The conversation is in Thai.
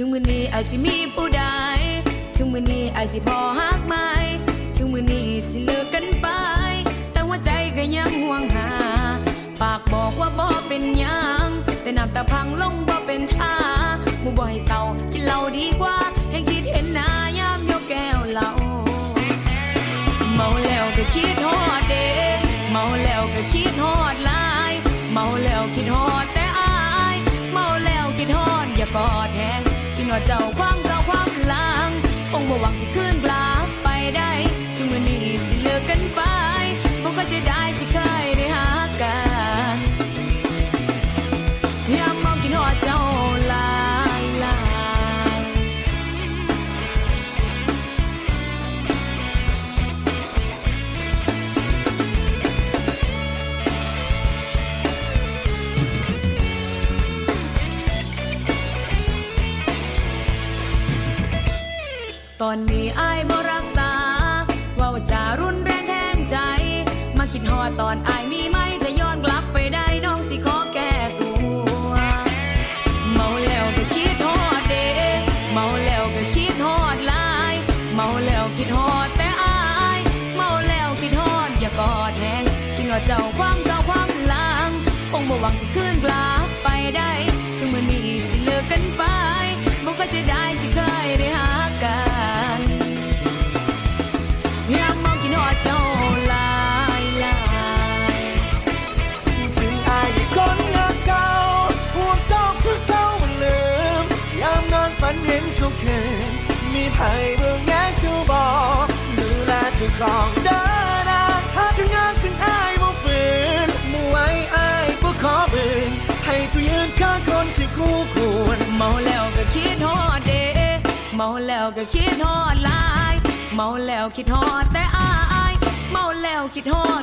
ถึงมื้อนี้อาจสิมีผู้ใดถึงมื้อนี้อาจสิพอฮักไหมถึงมื้อนี้สิเลิกกันไป แต่หัวใจก็ยังห่วงหา ปากบอกว่าบ่เป็นหยังแต่น้ำตาพังลงบ่เป็นท่าหมู่บ่ให้เศร้ากินเหล้าดีกว่าให้คิดเห็นหน้ายามยกแก้วเหล้าเมาแล้วก็คิดฮอดเด้เมาแล้วก็คิดฮอดลาย เมาแล้วคิดฮอด คง ตอนนี้อายบ่รักษาว่าจารุนแรงแทงใจ มาคิดฮอดตอนอายมีไหมถ้าย้อนกลับไปได้น้องสิขอแก้ตัว เมาแล้วก็คิดฮอดเดเมาแล้วก็คิดฮอดลาย เมาแล้วคิดฮอดแต่อาย เมาแล้วคิดฮอดอย่ากอดแหงคิดว่าเจ้าความเก่าความหลังคงบ่หวังสิคืนกลับไมีไผ่เบื้องแย้งเจ้าบอกดูแลเธอของเดินนางหากงานถึงอายบ่ฝืนมู่ไว้อายบ่ขอบืนให้ทุยืนข้างคนที่คู่ควรเมาแล้วก็คิดฮอดเดเมาแล้วก็คิดฮอดลาย เมาแล้วคิดฮอดแต่อาย เมาแล้วคิดฮอด